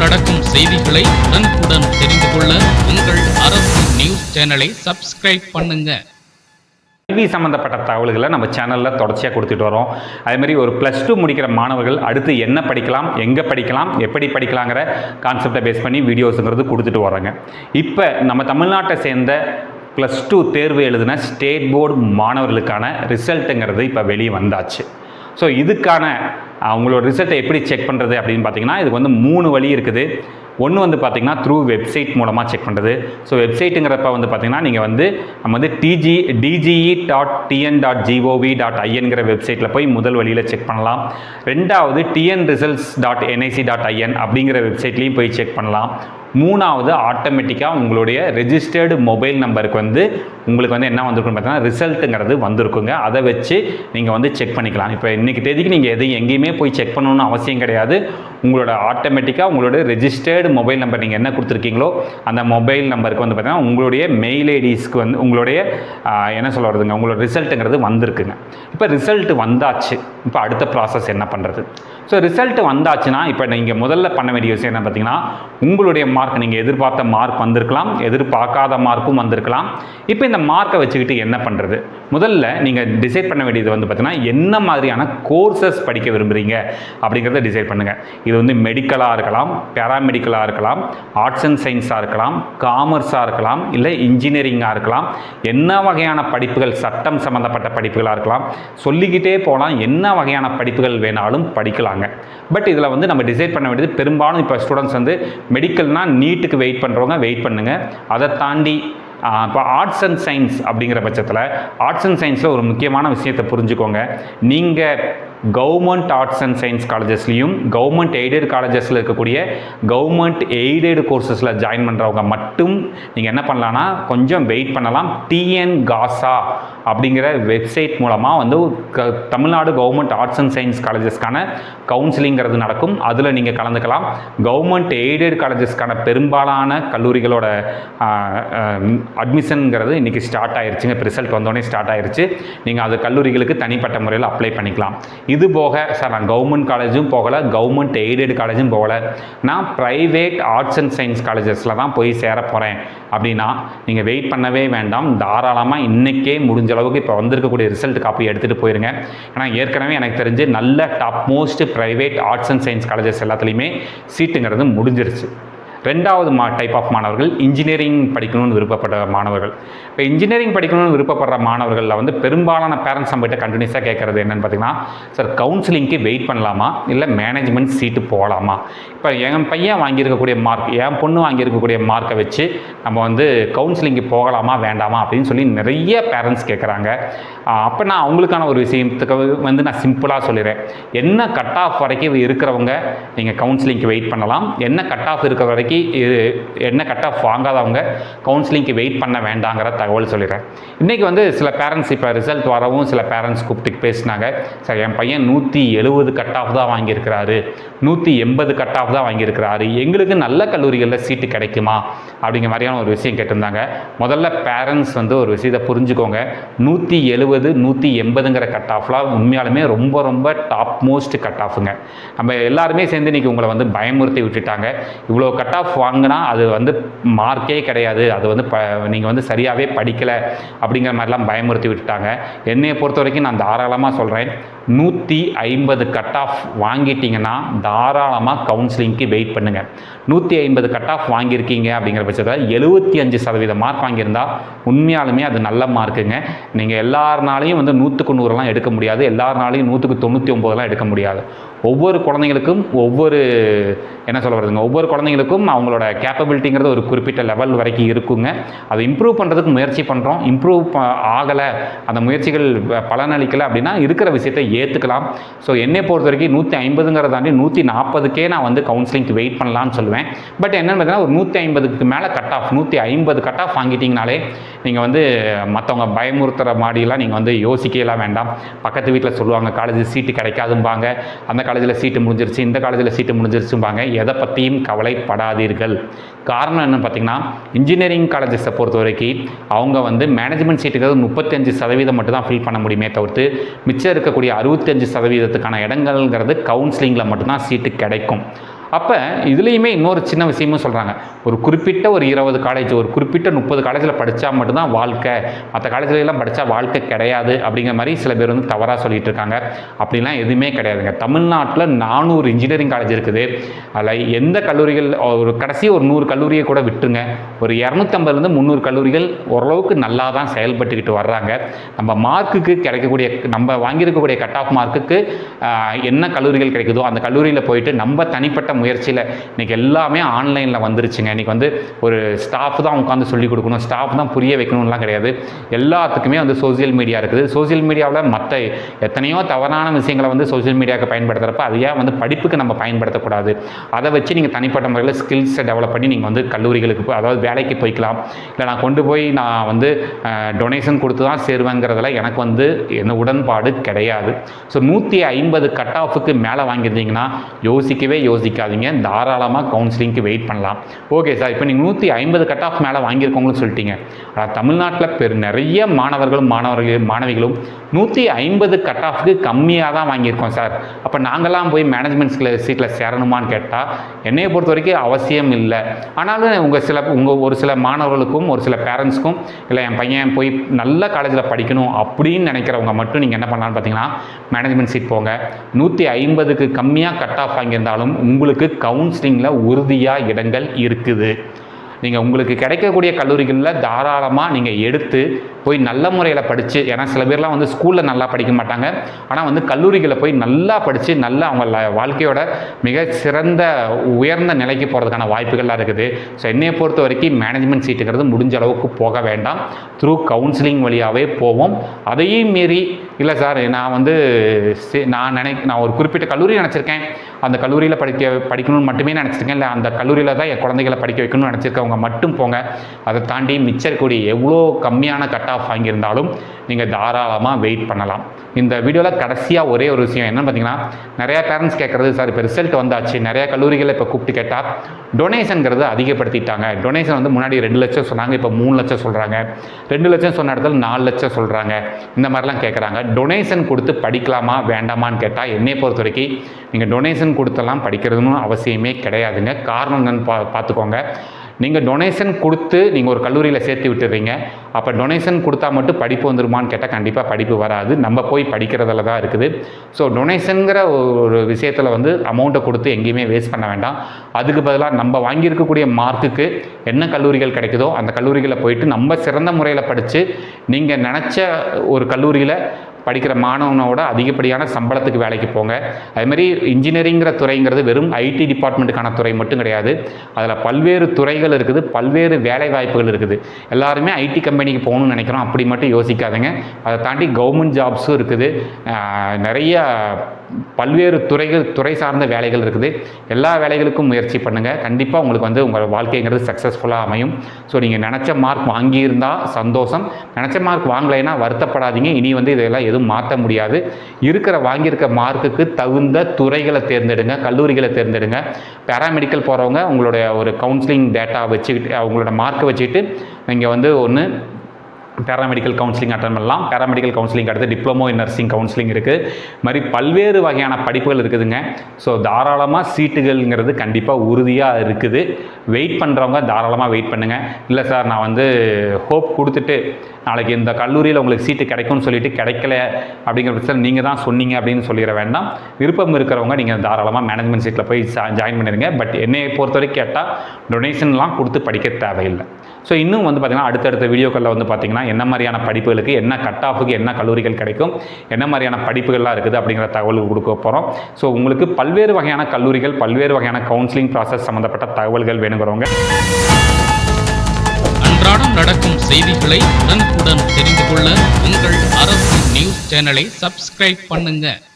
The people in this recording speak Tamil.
நடக்கும் செய்திகளை உடனுக்குடன் தெரிந்து கொள்ள உங்கள் அரசு நியூஸ் சேனலை சப்ஸ்கிரைப் பண்ணுங்க. கல்வி சம்மந்தப்பட்ட தகவல்களை நம்ம சேனலில் தொடர்ச்சியாக கொடுத்துட்டு வரோம். அதேமாதிரி ஒரு ப்ளஸ் டூ முடிக்கிற மாணவர்கள் அடுத்து என்ன படிக்கலாம் எங்கே படிக்கலாம் எப்படி படிக்கலாங்கிற கான்செப்டை பேஸ் பண்ணி வீடியோஸுங்கிறது கொடுத்துட்டு வரோங்க. இப்போ நம்ம தமிழ்நாட்டை சேர்ந்த ப்ளஸ் டூ தேர்வு எழுதின ஸ்டேட் போர்டு மாணவர்களுக்கான ரிசல்ட்டுங்கிறது இப்போ வெளியே வந்தாச்சு. ஸோ இதுக்கான அவங்களோட ரிசல்ட்டை எப்படி செக் பண்ணுறது அப்படின்னு பார்த்தீங்கன்னா இதுக்கு வந்து மூணு வழி இருக்குது. ஒன்று வந்து பார்த்தீங்கன்னா த்ரூ வெப்சைட் மூலமாக செக் பண்ணுறது ஸோ வெப்சைட்டுங்கிறப்ப வந்து பார்த்தீங்கன்னா நீங்கள் வந்து நம்ம வந்து DG DGE dot TN dot GOV dot ஐஎன்கிற வெப்சைட்டில் போய் முதல் வழியில் செக் பண்ணலாம். ரெண்டாவது TN results dot NIC dot IN அப்படிங்கிற வெப்சைட்லேயும் போய் செக் பண்ணலாம். மூணாவது ஆட்டோமேட்டிக்காக உங்களுடைய ரெஜிஸ்டர்டு மொபைல் நம்பருக்கு வந்து உங்களுக்கு வந்து என்ன வந்திருக்குன்னு பார்த்தீங்கன்னா ரிசல்ட்டுங்கிறது வந்திருக்குங்க. அதை வச்சு நீங்கள் வந்து செக் பண்ணிக்கலாம். இப்போ இன்றைக்கி தேதிக்கு நீங்கள் எதையும் எங்கேயுமே போய் செக் பண்ணணும்னு அவசியம் கிடையாது. உங்களோட ஆட்டோமேட்டிக்காக உங்களோட ரெஜிஸ்டர்டு மொபைல் நம்பர் நீங்கள் என்ன கொடுத்துருக்கீங்களோ அந்த மொபைல் நம்பருக்கு வந்து பார்த்தீங்கன்னா உங்களுடைய மெயில் ஐடிஸ்க்கு வந்து உங்களுடைய என்ன சொல்ல வருதுங்க உங்களோட ரிசல்ட்டுங்கிறது வந்திருக்குங்க. இப்போ ரிசல்ட் வந்தாச்சு. இப்போ அடுத்த ப்ராசஸ் என்ன பண்ணுறது ஸோ ரிசல்ட் வந்தாச்சுன்னா இப்போ நீங்கள் முதல்ல பண்ண வேண்டிய விஷயம் என்ன பார்த்தீங்கன்னா உங்களுடைய மார்க் நீங்கள் எதிர்பார்த்த மார்க் வந்திருக்கலாம் எதிர்பார்க்காத மார்க்கும் வந்திருக்கலாம். இப்போ இந்த மார்க்கை வச்சுக்கிட்டு என்ன பண்ணுறது முதல்ல நீங்கள் டிசைட் பண்ண வேண்டியது வந்து பார்த்தீங்கன்னா என்ன மாதிரியான கோர்சஸ் படிக்க விரும்புகிறீங்க அப்படிங்கிறத டிசைட் பண்ணுங்கள் இது வந்து மெடிக்கலாக இருக்கலாம் பேராமெடிக்கலாக இருக்கலாம் ஆர்ட்ஸ் அண்ட் சயின்ஸாக இருக்கலாம் காமர்ஸாக இருக்கலாம் இல்லை இன்ஜினியரிங்காக இருக்கலாம். என்ன வகையான படிப்புகள் சட்டம் சம்மந்தப்பட்ட படிப்புகளாக இருக்கலாம். சொல்லிக்கிட்டே போகலாம் என்ன வகையான படிப்புகள் வேணாலும் படிக்கலாங்க. பட் இதில் வந்து நம்ம டிசைட் பண்ண வேண்டியது பெரும்பாலும் இப்போ ஸ்டூடெண்ட்ஸ் வந்து மெடிக்கல்னால் நீட்டுக்கு வெயிட் பண்ணுறவங்க வெயிட் பண்ணுங்கள் அதை தாண்டி இப்போ ஆர்ட்ஸ் அண்ட் சயின்ஸ் அப்படிங்கிற பட்சத்தில் ஆர்ட்ஸ் அண்ட் சயின்ஸில் ஒரு முக்கியமான விஷயத்தை புரிஞ்சுக்கோங்க. நீங்கள் கவர்மெண்ட் ஆர்ட்ஸ் அண்ட் சயின்ஸ் காலேஜஸ்லையும் கவர்மெண்ட் எய்டட் காலேஜஸில் இருக்கக்கூடிய கவர்மெண்ட் எய்டட் கோர்சஸில் ஜாயின் பண்ணுறவங்க மட்டும் நீங்கள் என்ன பண்ணலான்னா கொஞ்சம் வெயிட் பண்ணலாம். டிஎன் காசா அப்படிங்கிற வெப்சைட் மூலமாக வந்து க Tamil Nadu government arts and science காலேஜஸ்க்கான கவுன்சிலிங்கிறது நடக்கும். அதில் நீங்கள் கலந்துக்கலாம். கவர்மெண்ட் எய்டட் காலேஜஸ்க்கான பெரும்பாலான கல்லூரிகளோட அட்மிஷனுங்கிறது இன்றைக்கி ஸ்டார்ட் ஆயிருச்சுங்க. இப்போ ரிசல்ட் வந்தோடனே ஸ்டார்ட் ஆயிடுச்சு நீங்கள் அது கல்லூரிகளுக்கு தனிப்பட்ட முறையில் அப்ளை பண்ணிக்கலாம். இது போக சார் நான் கவர்மெண்ட் காலேஜும் போகலை கவர்மெண்ட் எய்டட் காலேஜும் போகலை. நான் ப்ரைவேட் ஆர்ட்ஸ் அண்ட் சயின்ஸ் காலேஜஸில் தான் போய் சேர போகிறேன் அப்படின்னா நீங்கள் வெயிட் பண்ணவே வேண்டாம். தாராளமாக இன்றைக்கே முடிஞ்ச அளவுக்கு இப்போ வந்திருக்கக்கூடிய ரிசல்ட் காப்பி எடுத்துகிட்டு போயிருங்க. ஏன்னா ஏற்கனவே எனக்கு தெரிஞ்சு நல்ல top most private arts and science colleges எல்லாத்துலேயுமே சீட்டுங்கிறது முடிஞ்சிருச்சு. ரெண்டாவது மா டைப் ஆஃப் மாணவர்கள் இன்ஜினியரிங் படிக்கணும்னு விருப்பப்பட்ட மாணவர்கள். இப்போ இன்ஜினியரிங் படிக்கணும்னு விருப்பப்படுற மாணவர்களில் வந்து பெரும்பாலான பேரண்ட்ஸ் நம்மகிட்ட கண்டினியூஸாக கேட்குறது என்னென்னு பார்த்தீங்கன்னா சார் கவுன்சிலிங்க்கு வெயிட் பண்ணலாமா? இல்லை மேனேஜ்மெண்ட் சீட்டு போகலாமா இப்போ என் பையன் வாங்கியிருக்கக்கூடிய மார்க் என் பொண்ணு வாங்கியிருக்கக்கூடிய மார்க்கை வச்சு நம்ம வந்து கவுன்சிலிங்க்கு போகலாமா வேண்டாமா அப்படின்னு சொல்லி நிறைய பேரண்ட்ஸ் கேட்குறாங்க அப்போ நான் அவங்களுக்கான ஒரு விஷயத்துக்கு வந்து நான் சிம்பிளாக சொல்லிடுறேன் என்ன கட் ஆஃப் வரைக்கும் இருக்கிறவங்க நீங்கள் கவுன்சிலிங்க்கு வெயிட் பண்ணலாம். என்ன கட் ஆஃப் இருக்கிற வரைக்கும் இது என்ன கட் ஆஃப் வாங்காதவங்க கவுன்சிலிங்க்கு வெயிட் பண்ண வேண்டாங்கிற தகவல் சொல்லிடுறேன். இன்றைக்கி வந்து சில பேரண்ட்ஸ் இப்போ ரிசல்ட் வரவும் சில பேரண்ட்ஸ் கூப்பிட்டு பேசினாங்க. சார் என் பையன் நூற்றி எழுபது கட் ஆஃப் தான் வாங்கியிருக்கிறாரு. நூற்றி எண்பது கட் ஆஃப் தான் வாங்கியிருக்கிறாரு. எங்களுக்கு நல்ல கல்லூரிகளில் சீட்டு கிடைக்குமா? அப்படிங்கிற மாதிரியான ஒரு விஷயம் கேட்டிருந்தாங்க. முதல்ல பேரண்ட்ஸ் வந்து ஒரு விஷயத்தை புரிஞ்சுக்கோங்க. நூற்றி எழுபது நூற்றி எண்பதுங்கிற கட் ஆஃப்லாம் உண்மையாலுமே ரொம்ப ரொம்ப டாப் மோஸ்ட் கட் ஆஃபுங்க நம்ம எல்லாருமே சேர்ந்து இன்றைக்கி உங்களை வந்து பயமுறுத்தி விட்டுட்டாங்க. இவ்வளோ கட் ஆஃப் வாங்கினா அது வந்து மார்க்கே கிடையாது. அது வந்து ப நீங்கள் வந்து சரியாகவே படிக்கலை அப்படிங்கிற மாதிரிலாம் பயமுறுத்தி விட்டுட்டாங்க. என்னையை பொறுத்த வரைக்கும் நான் தாராளமாக சொல்கிறேன் நூற்றி ஐம்பது கட் ஆஃப் வாங்கிட்டீங்கன்னா தாராளமாக கவுன்சிலிங்க்கு வெயிட் பண்ணுங்கள் நூற்றி ஐம்பது கட் ஆஃப் வாங்கியிருக்கீங்க அப்படிங்கிற பட்சத்தில் எழுபத்தி அஞ்சு சதவீத மார்க் வாங்கியிருந்தா உண்மையாலுமே அது நல்ல மார்க்குங்க நீங்கள் எல்லாருனாலையும் வந்து நூற்றுக்கு நூறுலாம் எடுக்க முடியாது. எல்லாருனாலையும் நூற்றுக்கு தொண்ணூற்றி ஒம்போதெல்லாம் எடுக்க முடியாது. ஒவ்வொரு குழந்தைங்களுக்கும் ஒவ்வொரு என்ன சொல்ல வருதுங்க ஒவ்வொரு குழந்தைங்களுக்கும் அவங்களோட கேப்பபிலிட்டிங்கிறது ஒரு குறிப்பிட்ட லெவல் வரைக்கும் இருக்குங்க. அதை இம்ப்ரூவ் பண்ணுறதுக்கு முயற்சி பண்ணுறோம் இம்ப்ரூவ் ஆகலை அந்த முயற்சிகள் பலனளிக்கலை அப்படின்னா இருக்கிற விஷயத்தை ஏற்றுக்கலாம் ஸோ என்னை பொறுத்த வரைக்கும் நூற்றி ஐம்பதுங்கிறதாண்டி நூற்றி நாற்பதுக்கே நான் வந்து கவுன்சிலிங்க்கு வெயிட் பண்ணலாம்னு சொல்லுவேன். பட் என்னென்னு பார்த்தீங்கன்னா ஒரு நூற்றி ஐம்பதுக்கு மேலே கட் ஆஃப் நூற்றி ஐம்பது கட் ஆஃப் வாங்கிட்டீங்கனாலே நீங்கள் வந்து மற்றவங்க பயமுறுத்துகிற மாதிரிலாம் நீங்கள் வந்து யோசிக்கலாம் வேண்டாம். பக்கத்து வீட்டில் சொல்லுவாங்க காலேஜ் சீட்டு கிடைக்காதும்பாங்க. அந்த காலேஜில் சீட்டு முடிஞ்சிருச்சு இந்த காலேஜில் சீட்டு முடிஞ்சிருச்சும்பாங்க. எதை பற்றியும் கவலைப்படாதீர்கள். காரணம் என்னென்னு பார்த்தீங்கன்னா இன்ஜினியரிங் காலேஜஸை பொறுத்த வரைக்கும் அவங்க வந்து மேனேஜ்மெண்ட் சீட்டுக்கு முப்பத்தஞ்சு சதவீதம் மட்டும் தான் ஃபில் பண்ண முடியுமே தவிர்த்து மிச்சம் இருக்கக்கூடிய அறுபத்தஞ்சு சதவீதத்துக்கான இடங்கள்ங்கிறது கவுன்சிலிங்கில் மட்டும்தான் சீட்டு கிடைக்கும். அப்போ இதுலேயுமே இன்னொரு சின்ன விஷயமும் சொல்கிறாங்க ஒரு குறிப்பிட்ட ஒரு இருபது காலேஜ் ஒரு குறிப்பிட்ட முப்பது காலேஜில் படித்தா மட்டும்தான் வாழ்க்கை. மற்ற காலேஜ்லாம் படித்தா வாழ்க்கை கிடையாது அப்படிங்கிற மாதிரி சில பேர் வந்து தவறாக சொல்லிட்டு இருக்காங்க. அப்படிலாம் எதுவுமே கிடையாதுங்க. தமிழ்நாட்டில் நானூறு இன்ஜினியரிங் காலேஜ் இருக்குது. அதில் எந்த கல்லூரிகள் ஒரு கடைசி ஒரு நூறு கல்லூரியை கூட விட்டுருங்க. ஒரு இரநூத்தம்பதுலேருந்து முந்நூறு கல்லூரிகள் ஓரளவுக்கு நல்லா தான் செயல்பட்டுக்கிட்டு வர்றாங்க. நம்ம மார்க்குக்கு கிடைக்கக்கூடிய நம்ம வாங்கியிருக்கக்கூடிய கட் ஆஃப் மார்க்குக்கு என்ன கல்லூரிகள் கிடைக்குதோ அந்த கல்லூரியில் போயிட்டு நம்ம தனிப்பட்ட முயற்சியில் இன்றைக்கி எல்லாமே ஆன்லைனில் வந்துருச்சுங்க. இன்றைக்கி வந்து ஒரு ஸ்டாஃப் தான் உட்காந்து சொல்லிக் கொடுக்கணும். ஸ்டாஃப் தான் புரிய வைக்கணும்லாம் கிடையாது. எல்லாத்துக்குமே வந்து சோசியல் மீடியா இருக்குது. சோசியல் மீடியாவில் மற்ற எத்தனையோ தவறான விஷயங்களை வந்து சோசியல் மீடியாவுக்கு பயன்படுத்துகிறப்ப அது ஏன் வந்து படிப்புக்கு நம்ம பயன்படுத்தக்கூடாது? அதை வச்சு நீங்கள் தனிப்பட்ட முறையில் ஸ்கில்ஸை டெவலப் பண்ணி நீங்கள் வந்து கல்லூரிகளுக்கு போய் அதாவது வேலைக்கு போய்க்கலாம். இல்லை நான் கொண்டு போய் நான் வந்து டொனேஷன் கொடுத்து தான் சேருவேங்கிறதுல எனக்கு வந்து என்ன உடன்பாடு கிடையாது. ஸோ நூற்றி ஐம்பது கட் ஆஃபுக்கு மேலே வாங்கியிருந்தீங்கன்னா யோசிக்கவே யோசிக்காது. யோசிக்காதீங்க தாராளமாக கவுன்சிலிங்க்கு வெயிட் பண்ணலாம். ஓகே சார் இப்போ நீங்கள் நூற்றி ஐம்பது கட் ஆஃப் மேலே வாங்கியிருக்கவங்களும் சொல்லிட்டீங்க. ஆனால் தமிழ்நாட்டில் பெரு நிறைய மாணவர்களும் மாணவர்கள் மாணவிகளும் நூற்றி ஐம்பது கட் ஆஃப்க்கு கம்மியாக தான் வாங்கியிருக்கோம் சார் அப்போ நாங்கள்லாம் போய் மேனேஜ்மெண்ட் சீட்டில் சேரணுமான்னு கேட்டால் என்னையை பொறுத்த வரைக்கும் அவசியம் இல்லை. ஆனாலும் உங்கள் சில உங்கள் ஒரு சில மாணவர்களுக்கும் ஒரு சில பேரண்ட்ஸ்க்கும் இல்லை என் பையன் போய் நல்ல காலேஜில் படிக்கணும் அப்படின்னு நினைக்கிறவங்க மட்டும் நீங்கள் என்ன பண்ணலான்னு பார்த்தீங்கன்னா மேனேஜ்மெண்ட் சீட் போங்க. நூற்றி ஐம்பதுக்கு கம்மியாக கட் ஆஃப் வாங்கியிருந்தாலும் உங்களுக்கு கவுன்சிலிங்கில் உறுதியாக இடங்கள் இருக்குது. நீங்கள் உங்களுக்கு கிடைக்கக்கூடிய கல்லூரிகளில் தாராளமாக நீங்கள் எடுத்து போய் நல்ல முறையில் படித்து ஏன்னா சில பேர்லாம் வந்து ஸ்கூலில் நல்லா படிக்க மாட்டாங்க. ஆனால் வந்து கல்லூரிகளில் போய் நல்லா படித்து நல்லா அவங்க வாழ்க்கையோட மிக சிறந்த உயர்ந்த நிலைக்கு போகிறதுக்கான வாய்ப்புகள்லாம் இருக்குது. ஸோ என்னையை பொறுத்த வரைக்கும் மேனேஜ்மெண்ட் சீட்டுங்கிறது முடிஞ்ச அளவுக்கு போக வேண்டாம். த்ரூ கவுன்சிலிங் வழியாகவே போவோம். அதையும் மீறி இல்லை சார் நான் வந்து நான் நினை நான் ஒரு குறிப்பிட்ட கல்லூரி நினச்சிருக்கேன். அந்த கல்லூரியில் படிக்க படிக்கணும்னு மட்டுமே நினச்சிருங்க இல்லை அந்த கல்லூரியில் தான் என் குழந்தைகளை படிக்க வைக்கணும்னு நினச்சிருக்கவங்க மட்டும் போங்க. அதை தாண்டி மிச்சர் இருக்கக்கூடிய எவ்வளோ கம்மியான கட் ஆஃப் வாங்கியிருந்தாலும் நீங்கள் தாராளமாக வெயிட் பண்ணலாம். இந்த வீடியோவில் கடைசியாக ஒரே ஒரு விஷயம் என்னன்னு பார்த்தீங்கன்னா நிறையா பேரண்ட்ஸ் கேட்குறது சார் இப்போ ரிசல்ட் வந்தாச்சு. நிறையா கல்லூரிகளை இப்போ கூப்பிட்டு கேட்டால் டொனேஷனுங்கிறது அதிகப்படுத்திட்டாங்க. டொனேஷன் வந்து முன்னாடி ரெண்டு லட்சம் சொன்னாங்க இப்போ மூணு லட்சம் சொல்கிறாங்க ரெண்டு லட்சம் சொன்ன இடத்துல நாலு லட்சம் சொல்கிறாங்க இந்த மாதிரிலாம் கேட்குறாங்க. டொனேஷன் கொடுத்து படிக்கலாமா வேண்டாமான்னு கேட்டால் என்னை பொறுத்த வரைக்கும் நீங்கள் டொனேஷன் கொடுத்தெல்லாம் படிக்கிறதுன்னு அவசியமே கிடையாதுங்க. காரணம் என்னன்னு பா பார்த்துக்கோங்க. நீங்கள் டொனேஷன் கொடுத்து நீங்கள் ஒரு கல்லூரியில் சேர்த்து விட்டுறீங்க. அப்போ டொனேஷன் கொடுத்தா மட்டும் படிப்பு வந்துருமான்னு கேட்டால் கண்டிப்பாக படிப்பு வராது. நம்ம போய் படிக்கிறதுல தான் இருக்குது. ஸோ டொனேஷனுங்கிற ஒரு விஷயத்தில் வந்து அமௌண்ட்டை கொடுத்து எங்கேயுமே வேஸ்ட் பண்ண வேண்டாம். அதுக்கு பதிலாக நம்ம வாங்கியிருக்கக்கூடிய மார்க்குக்கு என்ன கல்லூரிகள் கிடைக்குதோ அந்த கல்லூரிகளில் போயிட்டு நம்ம சிறந்த முறையில் படித்து நீங்கள் நினச்ச ஒரு கல்லூரியில் படிக்கிற மாணவனோட அதிகப்படியான சம்பளத்துக்கு வேலைக்கு போங்க. அதுமாதிரி இன்ஜினியரிங்கிற துறைங்கிறது வெறும் ஐடி டிபார்ட்மெண்ட்டுக்கான துறை மட்டும் கிடையாது. அதில் பல்வேறு துறைகள் இருக்குது பல்வேறு வேலை வாய்ப்புகள் இருக்குது. எல்லாருமே ஐடி கம்பெனிக்கு போகணும்னு நினைக்கிறோம். அப்படி மட்டும் யோசிக்காதீங்க. அதை தாண்டி கவர்மெண்ட் ஜாப்ஸும் இருக்குது. நிறைய பல்வேறு துறைகள் துறை சார்ந்த வேலைகள் இருக்குது. எல்லா வேலைகளுக்கும் முயற்சி பண்ணுங்கள் கண்டிப்பாக உங்களுக்கு வந்து உங்கள் வாழ்க்கைங்கிறது சக்ஸஸ்ஃபுல்லாக அமையும். ஸோ நீங்கள் நினச்ச மார்க் வாங்கியிருந்தால் சந்தோஷம். நினச்ச மார்க் வாங்கலைன்னா வருத்தப்படாதீங்க. இனி வந்து இதெல்லாம் எதுவும் மாற்ற முடியாது. இருக்கிற வாங்கியிருக்க மார்க்குக்கு தகுந்த துறைகளை தேர்ந்தெடுங்க. கல்லூரிகளை தேர்ந்தெடுங்க. பேராமெடிக்கல் போகிறவங்க உங்களுடைய ஒரு கவுன்சிலிங் டேட்டா வச்சுக்கிட்டு அவங்களோட மார்க்கை வச்சுக்கிட்டு நீங்கள் வந்து ஒன்று பேராமெடிக்கல் கவுன்சிலிங் அட்டன் பண்ணலாம். பேராமெடிக்கல் கவுன்சிலிங் அடுத்து டிப்ளமோ இன் நர்சிங் கவுன்சிலிங் இருக்குது மாதிரி பல்வேறு வகையான படிப்புகள் இருக்குதுங்க. ஸோ தாராளமாக சீட்டுகள்ங்கிறது கண்டிப்பாக உறுதியாக இருக்குது. வெயிட் பண்ணுறவங்க தாராளமாக வெயிட் பண்ணுங்கள் இல்லை சார் நான் வந்து ஹோப் கொடுத்துட்டு நாளைக்கு இந்த கல்லூரியில் உங்களுக்கு சீட்டு கிடைக்கும்னு சொல்லிட்டு கிடைக்கல அப்படிங்கிற பட்சத்தில் நீங்கள் தான் சொன்னீங்க அப்படின்னு சொல்லிட வேண்டாம். விருப்பம் இருக்கிறவங்க நீங்கள் தாராளமாக மேனேஜ்மெண்ட் சீட்டில் போய் ஜாயின் பண்ணிடுங்க. பட் என்னையை பொறுத்த வரைக்கும் கேட்டால் டொனேஷன்லாம் கொடுத்து படிக்க தேவையில்லை. ஸோ இன்னும் வந்து பார்த்திங்கன்னா அடுத்தடுத்த வீடியோக்களில் வந்து பார்த்திங்கன்னா என்ன மாதிரியான படிப்புகளுக்கு என்ன கட் ஆஃபுக்கு என்ன கல்லூரிகள் கிடைக்கும் என்ன மாதிரியான படிப்புகள்லாம் இருக்குது அப்படிங்கிற தகவல் கொடுக்க போகிறோம் ஸோ உங்களுக்கு பல்வேறு வகையான கல்லூரிகள் பல்வேறு வகையான கவுன்சிலிங் ப்ராசஸ் சம்மந்தப்பட்ட தகவல்கள் வேணுங்கிறவங்க அன்றாடம் நடக்கும் செய்திகளை உடனுக்குடன் தெரிந்து கொள்ள உங்கள் அரசு நியூஸ் சேனலை சப்ஸ்கிரைப் பண்ணுங்கள்